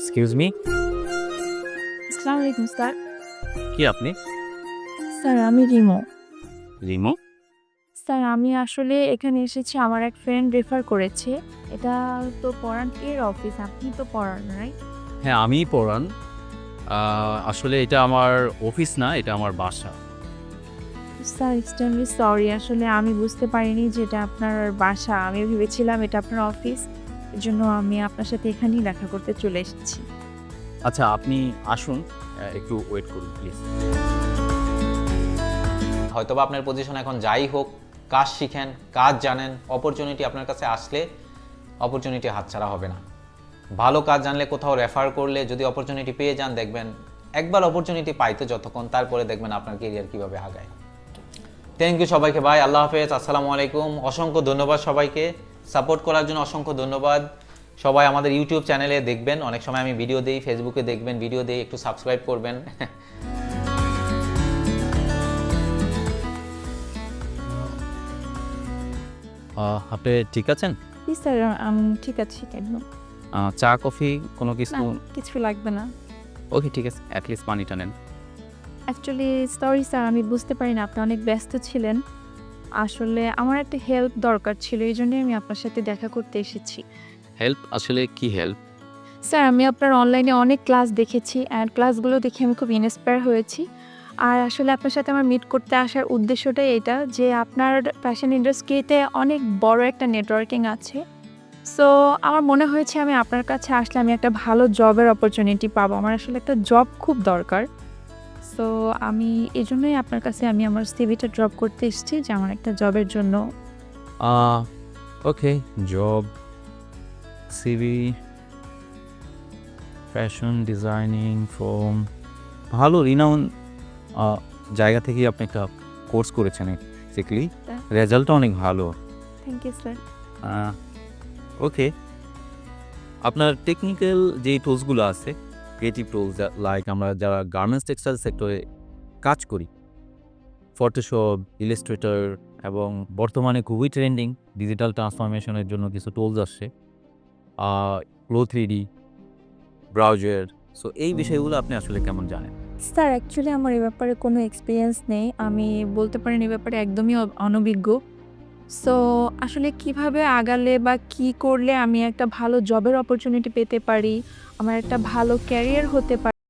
Excuse me আসসালামু আলাইকুম sir কি আপনি স্যার আমি রিমো। রিমো? স্যার আমি আসলে এখানে এসেছি আমার এক ফ্রেন্ড রেফার করেছে। এটা তো পড়ান এর অফিস আপনি তো পড়ান রাইট হ্যাঁ আমিই পড়ান আসলে এটা আমার অফিস না এটা আমার বাসা। স্যার এক্সট্রিমলি সরি আসলে আমি বুঝতে পারিনি যে এটা আপনার বাসা। আমি ভেবেছিলাম এটা আপনার অফিস জন্য আমি আপনার সাথে এখানেই দেখা করতে চলে এসেছি। আচ্ছা আপনি আসুন একটু ওয়েট করুন প্লিজ হয়তোবা আপনার পজিশন এখন যাই হোক কাজ শিখেন কাজ জানেন অপরচুনিটি আপনার কাছে আসলে অপরচুনিটি হাতছাড়া হবে না। ভালো কাজ জানলে কোথাও রেফার করলে যদি অপরচুনিটি পেয়ে যান দেখবেন একবার অপরচুনিটি পাইতো যতক্ষণ তারপরে দেখবেন আপনার কেরিয়ার কীভাবে আগায়। থ্যাংক ইউ সবাইকে ভাই আল্লাহ হাফেজ আসসালামু আলাইকুম অসংখ্য ধন্যবাদ সবাইকে। সাপোর্ট করার জন্য অসংখ্য ধন্যবাদ। সবাই আমাদের ইউটিউব চ্যানেলে দেখবেন। অনেক সময় আমি ভিডিও দিই ফেসবুকে দেখবেন ভিডিও দিই একটু সাবস্ক্রাইব করবেন। আপনি ঠিক আছেন? জি স্যার আমি ঠিক আছি আহ, চা কফি কোনো কিছু? কিছু লাগবে না। ওকে ঠিক আছে অ্যাটলিস্ট পানিটা নেন। অ্যাকচুয়ালি সরি স্যার আমি বুঝতে পারি না আপনি অনেক ব্যস্ত ছিলেন। আসলে আমার একটা হেল্প দরকার ছিল এই জন্যই আমি আপনার সাথে দেখা করতে এসেছি। হেল্প আসলে কি হেল্প স্যার আমি আপনার অনলাইনে অনেক ক্লাস দেখেছি অ্যান্ড ক্লাসগুলো দেখে আমি খুব ইন্সপায়ার হয়েছি। আর আসলে আপনার সাথে আমার মিট করতে আসার উদ্দেশ্যটাই এটা যে আপনার ফ্যাশন ইন্ডাস্ট্রিতে অনেক বড় একটা নেটওয়ার্কিং আছে। সো আমার মনে হয়েছে আমি আপনার কাছে আসলে আমি একটা ভালো জবের অপরচুনিটি পাবো। আমার আসলে একটা জব খুব দরকার। সো আমি এই জন্যই আপনার কাছে আমি আমার সিভিটা ড্রপ করতে এসেছি যে আমার একটা জবের জন্য। Okay job CV fashion designing from ভালো রিনাউন জায়গা থেকেই আপনি একটা কোর্স করেছেন বেসিক্যালি হ্যাঁ। রেজাল্টটা অনেক ভালো। থ্যাংক ইউ স্যার ওকে আপনার টেকনিক্যাল যেই টুলসগুলো আছে ক্রিয়েটিভ টুলস লাইক আমরা যারা গার্মেন্টস টেক্সটাইল সেক্টরে কাজ করি। ফটোশপ ইলাস্ট্রেটর এবং বর্তমানে খুবই ট্রেন্ডিং ডিজিটাল ট্রান্সফরমেশনের জন্য কিছু টুলস আসছে। CLO three D browser so এই বিষয়গুলো আপনি আসলে কেমন জানেন? স্যার অ্যাকচুয়ালি আমার এ ব্যাপারে কোনো এক্সপিরিয়েন্স নেই। আমি বলতে পারেন এ ব্যাপারে একদমই অনভিজ্ঞ। সো আসলে কীভাবে আগালে বা কি করলে আমি একটা ভালো জবের অপরচুনিটি পেতে পারি? আমার একটা ভালো ক্যারিয়ার হতে পারে?